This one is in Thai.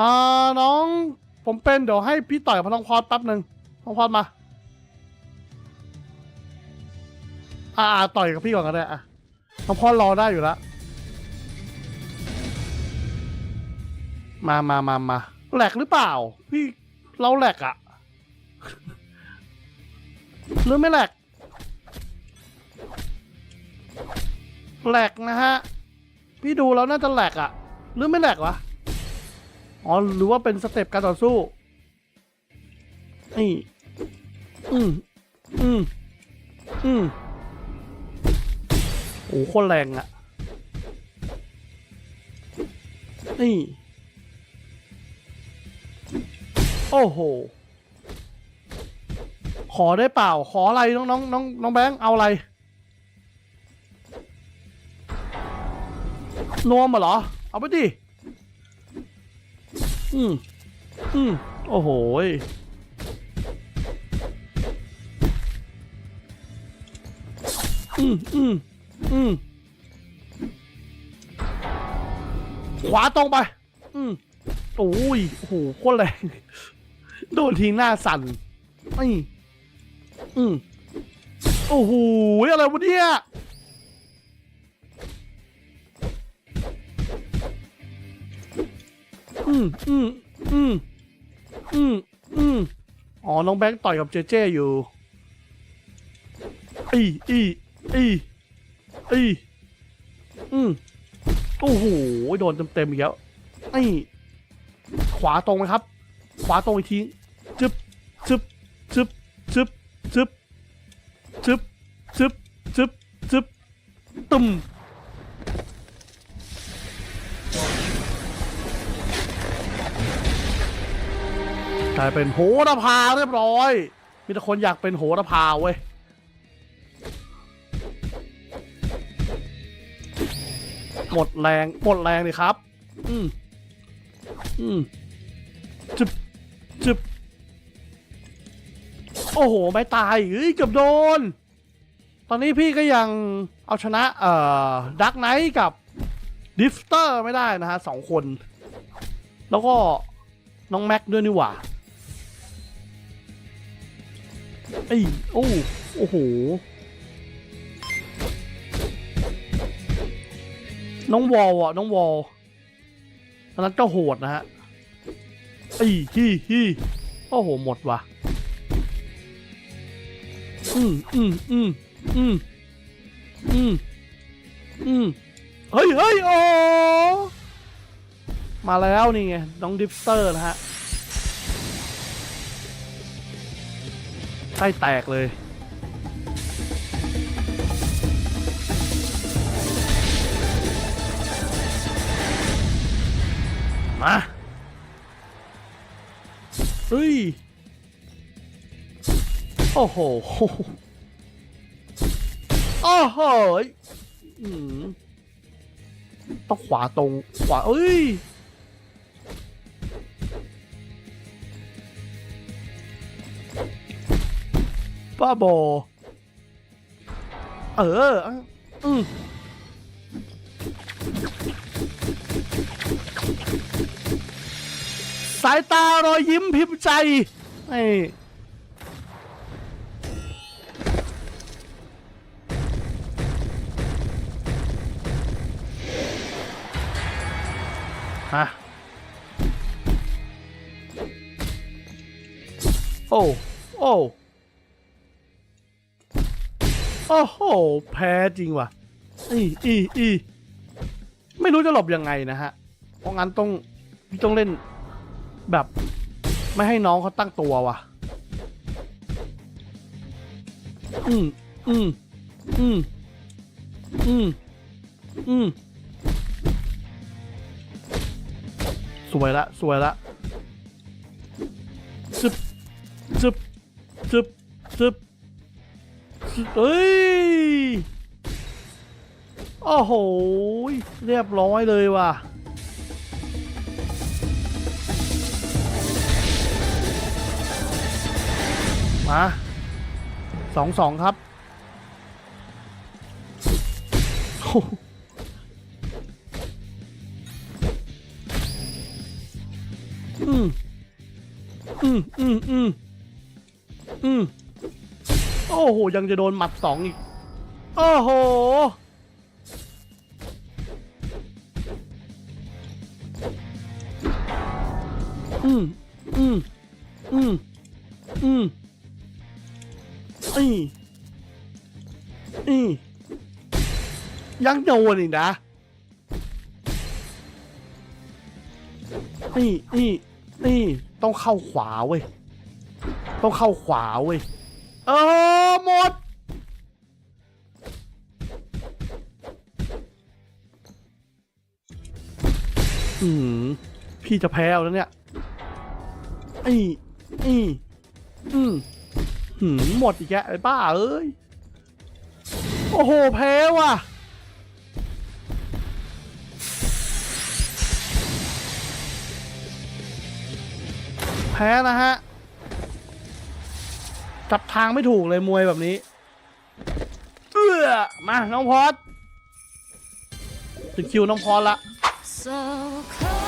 อ่าน้อง ผมเป็นเดี๋ยวให้พี่ต่อยพลังพอดแป๊บหนึ่งพลังพอดมา อ่าต่อยกับพี่ก่อนก็ได้อะพลังพอดรอได้อยู่แล้วมามามามาแหลกหรือเปล่า พี่เราแหลกอะหรือไม่แหลกแหลกนะฮะ พี่ดูแล้วน่าจะแหลกอะหรือไม่แหลกวะ อ๋อหรือว่าเป็นสเต็ปการต่อสู้นี่อืมอืมอืมโอ้โหโคนแรงอะนี่ โอ้โห ขอได้เปล่า ขออะไรน้องน้องน้องน้องแบงค์เอาอะไรนวมเหรอ เอาไปดิ อืมอืมโอ้โหอืมอืมอืมขวาตรงไป อืมโอ้ยโอ้โหโคตรแรง โดนทีหน้าสั่นนี่อืมโอ้โห อะไรวะเนี่ย อืมอืมอืมอืมอืมอ๋อ น้องแบงค์ต่อยกับเจเจอยู่ อีอีอีอีอืมโอ้โห โดนเต็มๆอีกแล้วนี่ขวาตรงไหมครับ ขวาตรงอีกทีจึบจึบจึบจึบจึบจึบจึบจึบจึบตึม กลายเป็นโหระพาเรียบร้อย มีแต่คนอยากเป็นโหระพาเว้ยหมดแรงหมดแรงเลยครับ อืมอืมจึบจึบโอ้โห ไม่ตายเฮ้ยเกือบโดน ตอนนี้พี่ก็ยังเอาชนะ เอ่อดักไนท์กับดิฟเตอร์ไม่ได้นะฮะสองคน แล้วก็น้องแม็กด้วยนี่หว่า ไอ้โอ้โอ้โห น้องวอลอะ น้องวอลอันนั้นก็โหดนะฮะไอีฮีฮีโอ้โห หมดว่ะ อืมอืมอืมอืมอืมอืมเฮ้ยเฮ้ยโอ้มาแล้วนี่ไง น้องดิฟเตอร์นะฮะ ไส้แตกเลย มาเฮ้ย โอ้โห โอ้โหต้องขวาตรง ขวาเอ้ย บ้าบอ เอออืมสายตารอยยิ้มพิมพ์ใจไอ้ฮะโอ้ โอ้ โอ้โห แพ้จริงว่ะ อีอีอีไม่รู้จะหลบยังไงนะฮะ เพราะงั้นต้องต้องเล่นแบบ ไม่ให้น้องเขาตั้งตัวว่ะ อืมอืมอืมอืมอืมสวยละ สวยละซึบซึบซึบซึบซึบ เอ้ยโอ้โห เรียบร้อยเลยว่ะ มาสองสองครับโอ้โหอืม อืม อืม อืม อืม โอ้โห ยังจะโดนหมัดสองอีก โอ้โห อืม อืม อืม อืมอีอียังโดนอีกนะนี่นี่นี่ต้องเข้าขวาเว้ย ต้องเข้าขวาเว้ย เออหมด อืมพี่จะแพ้แล้วเนี่ยไอ้ไอ้อืมหืมหมดอีกแกไอ้บ้าเอ้ย โอ้โห แพ้ว่ะ แพ้นะฮะ จับทางไม่ถูกเลยมวยแบบนี้เออมาน้องพอดถึงคิวน้องพอดละ So close.